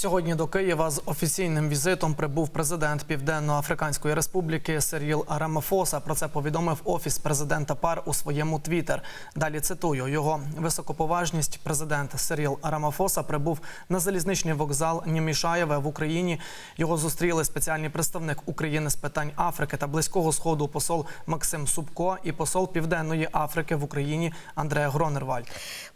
Сьогодні до Києва з офіційним візитом прибув президент Південно-Африканської Республіки Серіл Рамафоса. Про це повідомив офіс президента ПАР у своєму твіттер. Далі цитую його високоповажність. Президент Серіл Рамафоса прибув на залізничний вокзал Німішаєве в Україні. Його зустріли спеціальний представник України з питань Африки та Близького Сходу посол Максим Субко і посол Південної Африки в Україні Андреа Гронервальд.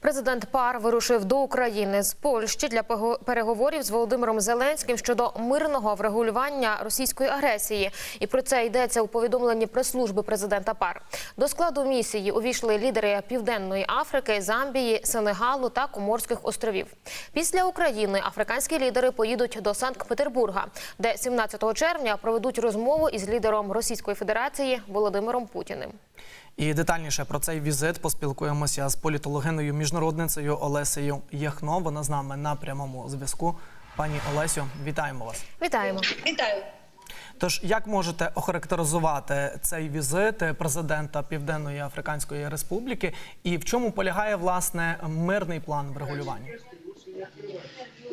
Президент ПАР вирушив до України з Польщі для переговорів з Володимиром Зеленським щодо мирного врегулювання російської агресії. І про це йдеться у повідомленні прес-служби президента ПАР. До складу місії увійшли лідери Південної Африки, Замбії, Сенегалу та Коморських островів. Після України африканські лідери поїдуть до Санкт-Петербурга, де 17 червня проведуть розмову із лідером Російської Федерації Володимиром Путіним. І детальніше про цей візит поспілкуємося з політологиною міжнародницею Олесею Яхно. Вона з нами на прямому зв'язку. Пані Олесю, вітаємо вас. Вітаємо. Вітаю. Тож, як можете охарактеризувати цей візит президента Південної Африканської Республіки, і в чому полягає власне мирний план врегулювання?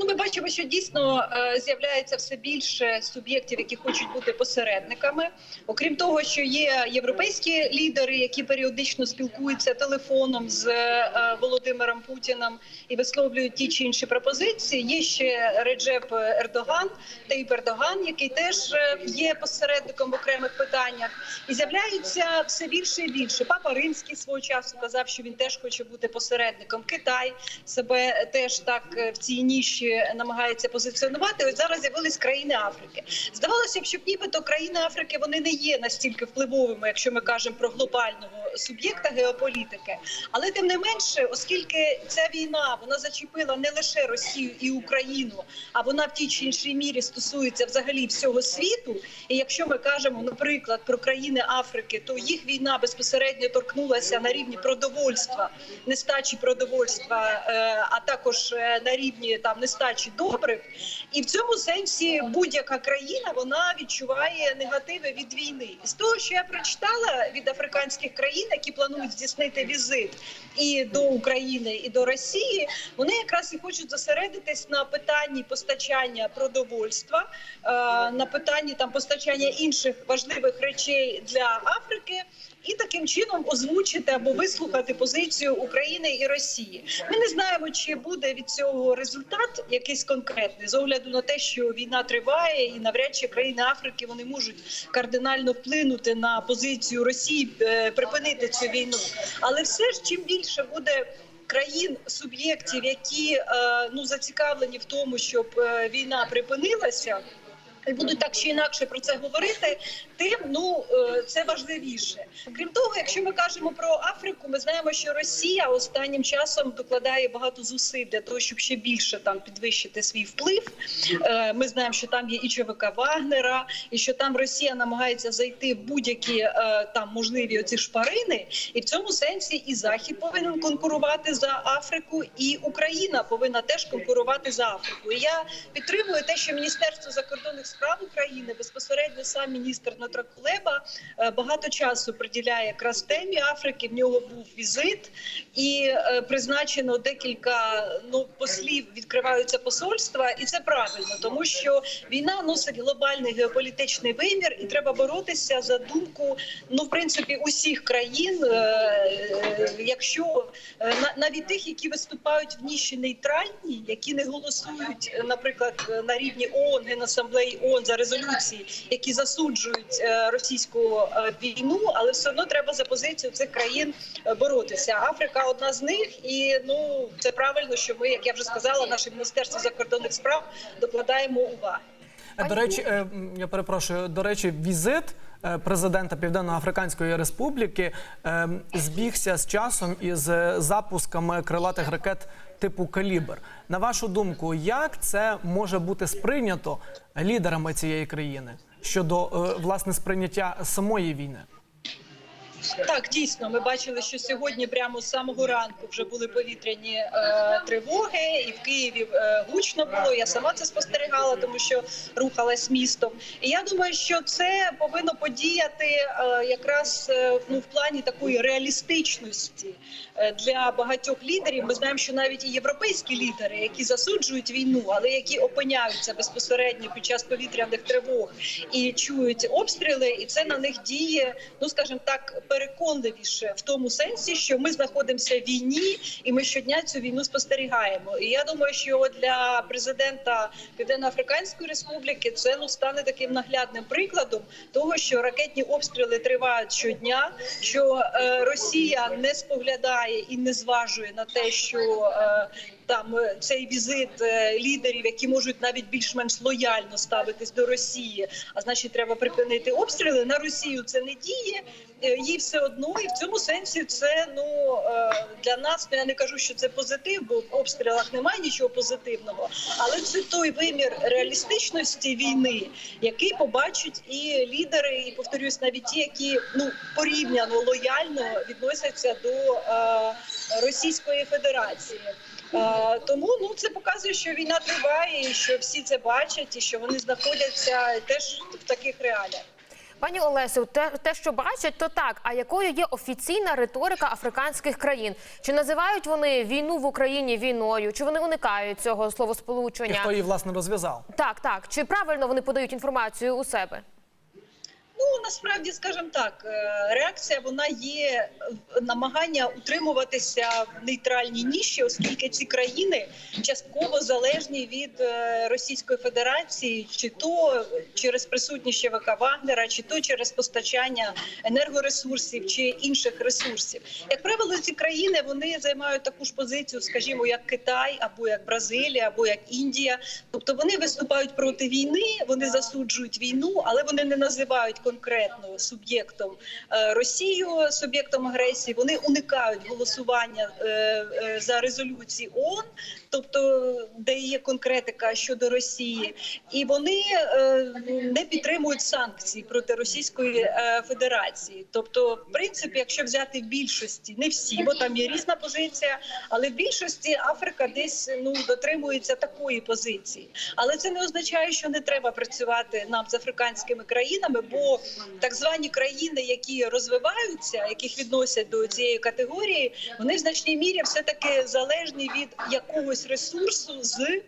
Ну, ми бачимо, що дійсно е, з'являється все більше суб'єктів, які хочуть бути посередниками. Окрім того, що є європейські лідери, які періодично спілкуються телефоном з е, Володимиром Путіним і висловлюють ті чи інші пропозиції. Є ще Реджеп Ердоган Таїп Ердоган, який теж е, є посередником в окремих питаннях, і з'являються все більше і більше. Папа Римський свого часу казав, що він теж хоче бути посередником. Китай себе теж так в цій ніші намагається позиціонувати. Ось зараз з'явились країни Африки. Здавалося б, що нібито країни Африки вони не є настільки впливовими, якщо ми кажемо про глобального суб'єкта геополітики. Але тим не менше, оскільки ця війна вона зачепила не лише Росію і Україну, а вона в тій чи іншій мірі стосується взагалі всього світу. І якщо ми кажемо, наприклад, про країни Африки, то їх війна безпосередньо торкнулася на рівні продовольства, нестачі продовольства, е, а також е, на рівні там нестачі добрив. І в цьому сенсі будь-яка країна вона відчуває негативи від війни. З того, що я прочитала від африканських країн, які планують здійснити візит і до України, і до Росії, вони якраз і хочуть зосередитись на питанні постачання продовольства, е, на питанні там постачання інших важливих речей для Африки. І таким чином озвучити або вислухати позицію України і Росії. Ми не знаємо, чи буде від цього результат якийсь конкретний з огляду на те, що війна триває, і навряд чи країни Африки вони можуть кардинально вплинути на позицію Росії, е, припинити цю війну. Але все ж чим більше буде. Країн суб'єктів, які е, ну зацікавлені в тому, щоб е, війна припинилася, і будуть так чи інакше про це говорити, тим ну е, це важливіше. Крім того, якщо ми кажемо про Африку, ми знаємо, що Росія останнім часом докладає багато зусиль для того, щоб ще більше там підвищити свій вплив. Е, Ми знаємо, що там є і ЧВК Вагнера, і що там Росія намагається зайти в будь-які е, там можливі оці шпарини, і в цьому сенсі і Захід повинен конкурувати за Африку, і Україна повинна теж конкурувати за Африку. І я підтримую те, що Міністерство закордонних справ України безпосередньо сам міністр Дмитро Кулеба е, багато часу приділяє якраз темі Африки. В нього був візит, і е, призначено декілька ну послів. Відкриваються посольства, і це правильно, тому що війна носить глобальний геополітичний вимір, і треба боротися за думку ну в принципі усіх країн, е, якщо на- навіть тих, які виступають в ніші нейтральні, які не голосують, наприклад, на рівні ООН, Генасамблеї ООН за резолюції, які засуджують е, російську е, війну, але все одно треба за позицію цих країн е, боротися. Африка одна з них, і ну це правильно, що ми, як я вже сказала, наше міністерство закордонних справ докладаємо уваги. До речі, я перепрошую. До речі, візит президента Південно-Африканської Республіки е, збігся з часом із е, запусками крилатих ракет типу Калібр. На вашу думку, як це може бути сприйнято лідерами цієї країни щодо е, власне сприйняття самої війни? Так, дійсно, ми бачили, що сьогодні, прямо з самого ранку, вже були повітряні е, тривоги, і в Києві е, гучно було. Я сама це спостерігала, тому що рухалась містом. І я думаю, що це повинно подіяти е, якраз е, ну в плані такої реалістичності е, для багатьох лідерів. Ми знаємо, що навіть і європейські лідери, які засуджують війну, але які опиняються безпосередньо під час повітряних тривог і чують обстріли, і це на них діє, ну скажімо так, переконливіше в тому сенсі, що ми знаходимося в війні, і ми щодня цю війну спостерігаємо. І я думаю, що для президента Південно-Африканської Республіки це ну стане таким наглядним прикладом того, що ракетні обстріли тривають щодня, що е, Росія не споглядає і не зважує на те, що е, там е, цей візит е, лідерів, які можуть навіть більш-менш лояльно ставитись до Росії, а значить, треба припинити обстріли. На Росію це не діє. Е, Їй все одно, і в цьому сенсі це ну е, для нас. Я не кажу, що це позитив, бо в обстрілах немає нічого позитивного. Але це той вимір реалістичності війни, який побачать і лідери, і повторюсь, навіть ті, які ну порівняно лояльно відносяться до е, Російської Федерації. Е, тому ну це показує, що війна триває, і що всі це бачать, і що вони знаходяться теж в таких реаліях. Пані Олесю, те, те, що бачать, то так. А якою є офіційна риторика африканських країн? Чи називають вони війну в Україні війною? Чи вони уникають цього І словосполучення? хто її власне розв'язав? Так, так. Чи правильно вони подають інформацію у себе? Ну насправді, скажімо так, е, реакція вона є намагання утримуватися в нейтральній ніші, оскільки ці країни частково залежні від е, Російської Федерації, чи то через присутність ЧВК Вагнера, чи то через постачання енергоресурсів чи інших ресурсів. Як правило, ці країни вони займають таку ж позицію, скажімо, як Китай, або як Бразилія, або як Індія. Тобто вони виступають проти війни, вони засуджують війну, але вони не називають конкретно суб'єктом е, Росію суб'єктом агресії. Вони уникають голосування е, е, за резолюції ООН, тобто де є конкретика щодо Росії, і вони е, не підтримують санкції проти Російської е, Федерації. Тобто, в принципі, якщо взяти в більшості, не всі, бо там є різна позиція, але в більшості Африка десь ну дотримується такої позиції. Але це не означає, що не треба працювати нам з африканськими країнами, бо так звані країни, які розвиваються, яких відносять до цієї категорії, вони в значній мірі все таки залежні від якогось ресурсу з.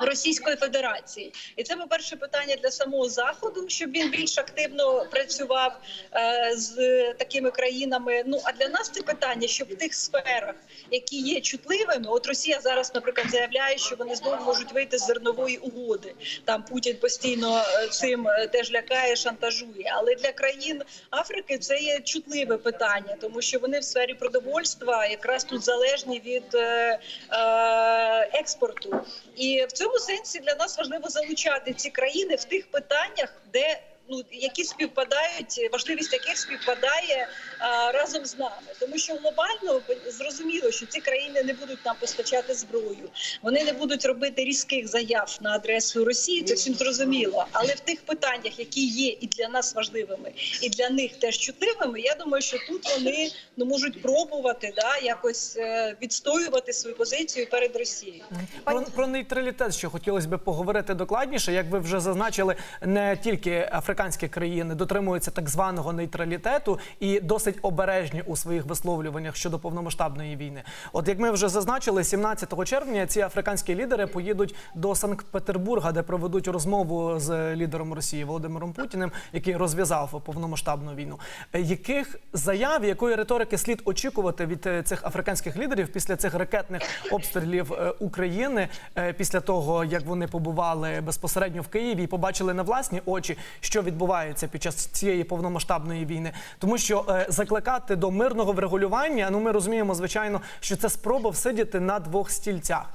Російської Федерації, і це по перше питання для самого заходу, щоб він більш активно працював е, з такими країнами. Ну а для нас це питання, щоб в тих сферах, які є чутливими, от Росія зараз, наприклад, заявляє, що вони знову можуть вийти з зернової угоди. Там Путін постійно е, цим е, теж лякає, шантажує. Але для країн Африки це є чутливе питання, тому що вони в сфері продовольства якраз тут залежні від е, е, експорту. І в цьому сенсі для нас важливо залучати ці країни в тих питаннях, де ну які співпадають, важливість яких співпадає а, разом з нами, тому що глобально зрозуміло, що ці країни не будуть нам постачати зброю, вони не будуть робити різких заяв на адресу Росії. Це всім зрозуміло. Але в тих питаннях, які є і для нас важливими, і для них теж чутливими, я думаю, що тут вони ну можуть пробувати да якось е, відстоювати свою позицію перед Росією. Про, про нейтралітет ще хотілося б поговорити докладніше. Як ви вже зазначили, не тільки африканські країни дотримуються так званого нейтралітету і досить обережні у своїх висловлюваннях щодо повномасштабної війни. От як ми вже зазначили, 17 червня ці африканські лідери поїдуть до Санкт-Петербурга, де проведуть розмову з лідером Росії Володимиром Путіним, який розв'язав повномасштабну війну. Яких заяв, якої риторики слід очікувати від е, цих африканських лідерів після цих ракетних обстрілів е, України, е, після того як вони побували безпосередньо в Києві і побачили на власні очі, що відбувається під час цієї повномасштабної війни, тому що е, закликати до мирного врегулювання, ну ми розуміємо, звичайно, що це спроба всидіти на двох стільцях.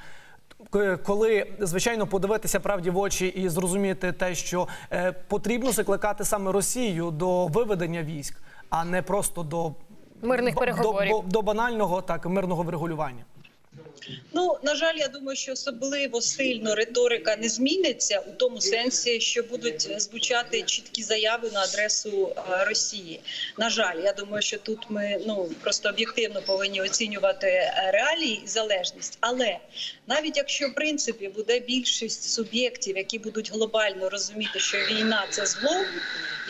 Коли звичайно подивитися правді в очі і зрозуміти те, що е, потрібно закликати саме Росію до виведення військ, а не просто до Мирних переговорів. до, бо- до банального так мирного врегулювання. Ну на жаль, я думаю, що особливо сильно риторика не зміниться у тому сенсі, що будуть звучати чіткі заяви на адресу е, Росії. На жаль, я думаю, що тут ми ну просто об'єктивно повинні оцінювати е, реалії і залежність. Але навіть якщо в принципі буде більшість суб'єктів, які будуть глобально розуміти, що війна це зло,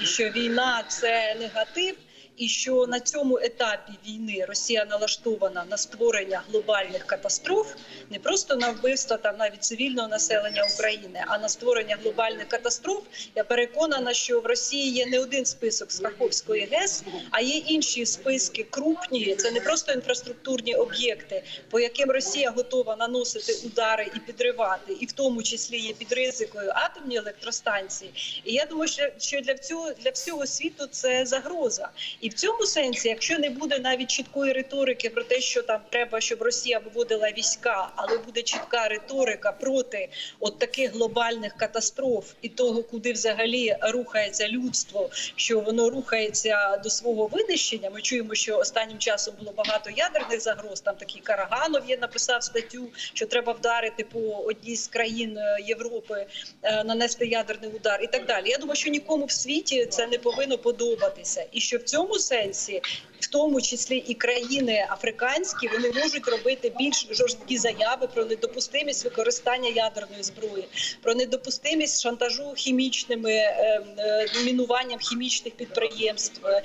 і що війна це негатив. І що на цьому етапі війни Росія налаштована на створення глобальних катастроф, не просто на вбивство там навіть цивільного населення України, а на створення глобальних катастроф. Я переконана, що в Росії є не один список з Каховської ГЕС, а є інші списки крупні. Це не просто інфраструктурні об'єкти, по яким Росія готова наносити удари і підривати, і в тому числі є під ризикою атомні електростанції. І я думаю, що- для всього для всього світу це загроза. І в цьому сенсі, якщо не буде навіть чіткої риторики про те, що там треба, щоб Росія виводила війська, але буде чітка риторика проти от таких глобальних катастроф і того, куди взагалі рухається людство, що воно рухається до свого винищення. Ми чуємо, що останнім часом було багато ядерних загроз. Там такий Караганов є написав статтю, що треба вдарити по одній з країн е, Європи, е, нанести ядерний удар і так далі. Я думаю, що нікому в світі це не повинно подобатися, і що в цьому сенсі. В тому числі і країни африканські вони можуть робити більш жорсткі заяви про недопустимість використання ядерної зброї, про недопустимість шантажу хімічними е, е, мінуванням хімічних підприємств, е,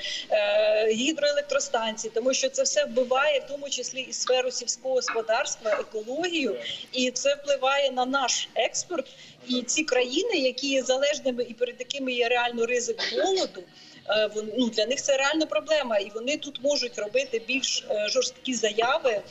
гідроелектростанцій, тому що це все вбиває в тому числі і сферу сільського господарства, екологію, і це впливає на наш експорт. І ці країни, які є залежними і перед якими є реально ризик голоду. Е, ну, для них це реальна проблема, і вони тут можуть робити більш е, жорсткі заяви.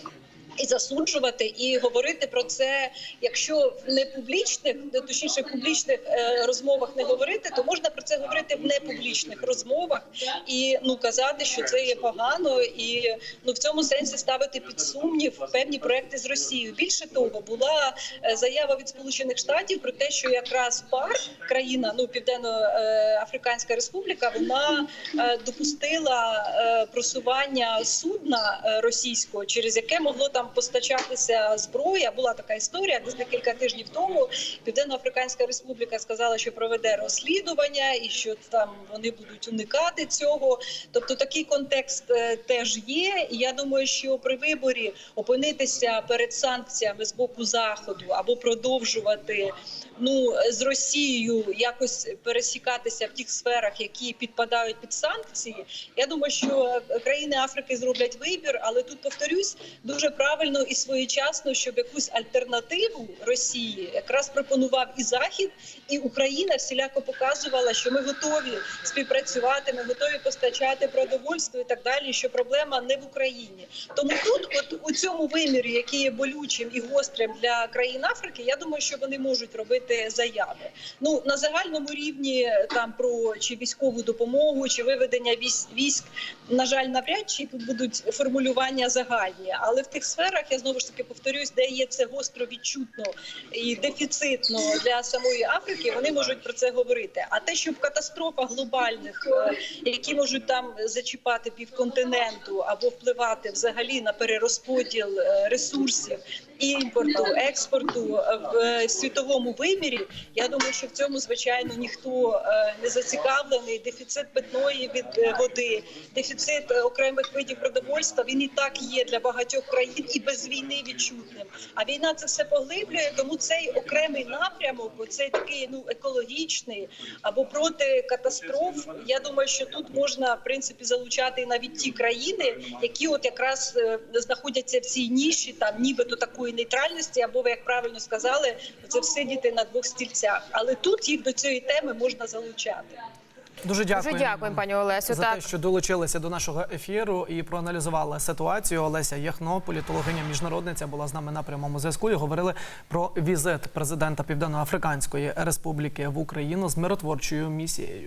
І засуджувати і говорити про це, якщо в непублічних, де, точніше в публічних е, розмовах не говорити, то можна про це говорити в непублічних розмовах і ну казати, що це є погано, і ну в цьому сенсі ставити під сумнів певні проекти з Росією. Більше того, була е, заява від Сполучених Штатів про те, що якраз ПАР країна, ну Південно-Африканська Республіка, вона е, допустила е, просування судна російського, через яке могло там постачатися зброя. Була така історія десь декілька тижнів тому. Південно-Африканська Республіка сказала, що проведе розслідування і що там вони будуть уникати цього. Тобто такий контекст е, теж є. І я думаю, що при виборі опинитися перед санкціями з боку заходу або продовжувати ну з Росією якось пересікатися в тих сферах, які підпадають під санкції. Я думаю, що е, країни Африки зроблять вибір, але тут повторюсь дуже правильно і своєчасно, щоб якусь альтернативу Росії якраз пропонував і Захід, і Україна всіляко показувала, що ми готові співпрацювати, ми готові постачати продовольство і так далі. Що проблема не в Україні. Тому тут, от у цьому вимірі, який є болючим і гострим для країн Африки, я думаю, що вони можуть робити заяви. Ну на загальному рівні там про чи військову допомогу, чи виведення військ на жаль, навряд чи тут будуть формулювання загальні, але в тих сферах я знову ж таки повторюсь, де є це гостро відчутно і дефіцитно для самої Африки, вони можуть про це говорити. А те, що в катастрофах глобальних, е, які можуть там зачіпати півконтиненту або впливати взагалі на перерозподіл е, ресурсів імпорту, експорту е, в світовому вимірі, я думаю, що в цьому звичайно ніхто не зацікавлений. Дефіцит питної від води, дефіцит окремих видів продовольства. Він і так є для багатьох країн і без війни відчутним. А війна це все поглиблює. Тому цей окремий напрямок, цей такий ну екологічний або проти катастроф. Я думаю, що тут можна в принципі залучати навіть ті країни, які от якраз е, знаходяться в цій ніші, там нібито такої нейтральності, або ви як правильно сказали, це всидіти на двох стільцях. Але тут їх до цієї теми можна залучати. Дуже дякую. Дуже дякуємо, пані Олесю. За Так. те, що долучилися до нашого ефіру і проаналізували ситуацію. Олеся Яхно, політологиня міжнародниця, була з нами на прямому зв'язку. і Говорили про візит президента Південно-Африканської Республіки в Україну з миротворчою місією.